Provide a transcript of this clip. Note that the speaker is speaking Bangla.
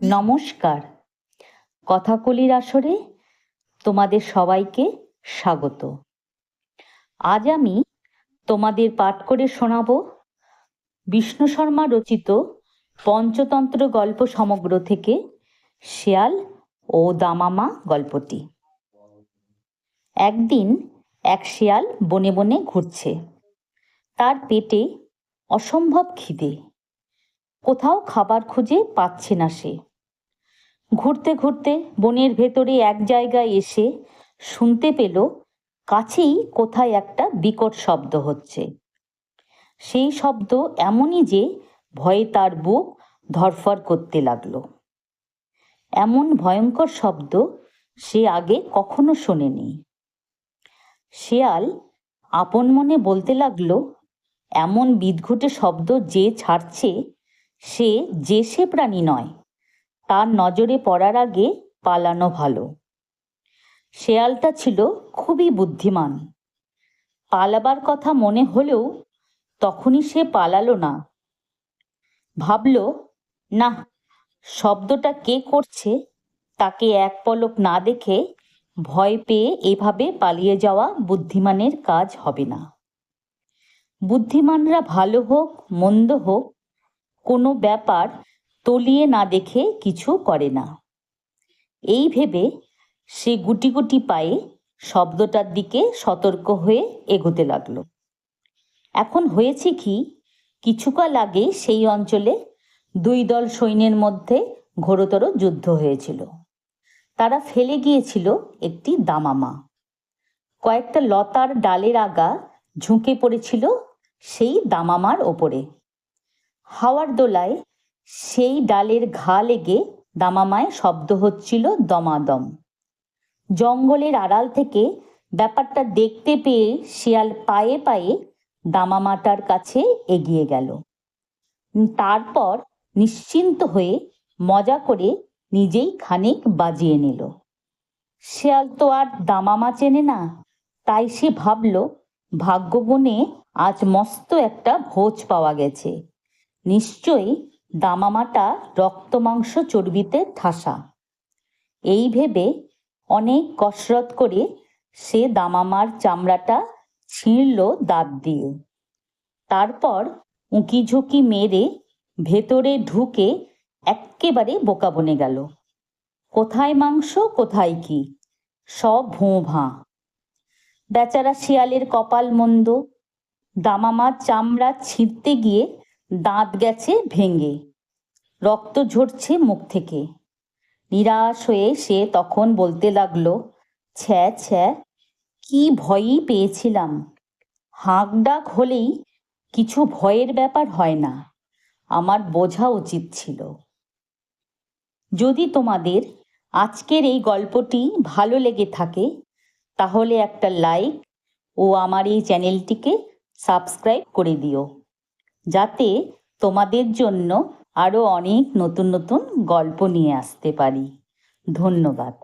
নমস্কার। কথাকলির আসরে তোমাদের সবাইকে স্বাগত। আজ আমি তোমাদের পাঠ করে শোনাব বিষ্ণু শর্মা রচিত পঞ্চতন্ত্র গল্প সমগ্র থেকে শেয়াল ও দামামা গল্পটি। একদিন এক শিয়াল বনে বনে ঘুরছে। তার পেটে অসম্ভব খিদে। কোথাও খাবার খুঁজে পাচ্ছে না সে। ঘুরতে ঘুরতে বনের ভেতরে এক জায়গায় এসে শুনতে পেল, কাছেই কোথায় একটা বিকট শব্দ হচ্ছে। সেই শব্দ এমনই যে ভয়ে তার বুক ধরফর করতে লাগল। এমন ভয়ঙ্কর শব্দ সে আগে কখনো শোনেনি। শেয়াল আপন মনে বলতে লাগল, এমন বিদঘুটে শব্দ যে ছাড়ছে সে যে সে প্রাণী নয়, তার নজরে পড়ার আগে পালানো ভালো। শেয়ালটা ছিল খুবই বুদ্ধিমান। পালাবার কথা মনে হলেও তখনই সে পালালো না। ভাবল না শব্দটা কে করছে? তাকে এক পলক না দেখে ভয় পেয়ে এভাবে পালিয়ে যাওয়া বুদ্ধিমানের কাজ হবে না। বুদ্ধিমানরা ভালো হোক, মন্দ হোক কোনো ব্যাপার তলিয়ে না দেখে কিছু করে না। এই ভেবে সে গুটি গুটি পায়ে শব্দটার দিকে সতর্ক হয়ে এগোতে লাগল। এখন হয়েছে কি, কিছুকাল আগে সেই অঞ্চলে দুই দল সৈন্যের মধ্যে ঘোরতর যুদ্ধ হয়েছিল। তারা ফেলে গিয়েছিল একটি দামামা। কয়েকটা লতার ডালের আগা ঝুঁকে পড়েছিল সেই দামামার ওপরে। হাওয়ার দোলায় সেই ডালের ঘা লেগে দামামায় শব্দ হচ্ছিল দমাদম। জঙ্গলের আড়াল থেকে ব্যাপারটা দেখতে পেয়ে শিয়াল পায়ে পায়ে দামামাটার কাছে এগিয়ে গেল। তারপর নিশ্চিন্ত হয়ে মজা করে নিজেই খানিক বাজিয়ে নিল। শেয়াল তো আর দামামা চেনে না, তাই সে ভাবল, ভাগ্যগুণে আজ মস্ত একটা ভোজ পাওয়া গেছে। নিশ্চয়ই দামামাটা রক্ত মাংস চর্বিতে ঠাসা। এই ভেবে অনেক কসরত করে সে দামামার চামড়াটা ছিঁড়ল দাঁত দিয়ে। তারপর উঁকি ঝুঁকি মেরে ভেতরে ঢুকে এক্কেবারে বোকা বনে গেল। কোথায় মাংস, কোথায় কি? সব ভোঁ ভাঁ। বেচারা শিয়ালের কপাল মন্দ। দামামার চামড়া ছিঁড়তে গিয়ে দাঁত গেছে ভেঙে, রক্ত ঝরছে মুখ থেকে। নিরাশ হয়ে সে তখন বলতে লাগল, ছ্যা ছ্যা, কি ভয়ই পেয়েছিলাম। হাঁক ডাক হলেই কিছু ভয়ের ব্যাপার হয় না, আমার বোঝা উচিত ছিল। যদি তোমাদের আজকের এই গল্পটি ভালো লেগে থাকে, তাহলে একটা লাইক ও আমার এই চ্যানেলটিকে সাবস্ক্রাইব করে দিও। যাতে তোমাদের জন্য আরও অনেক নতুন নতুন গল্প নিয়ে আসতে পারি। ধন্যবাদ।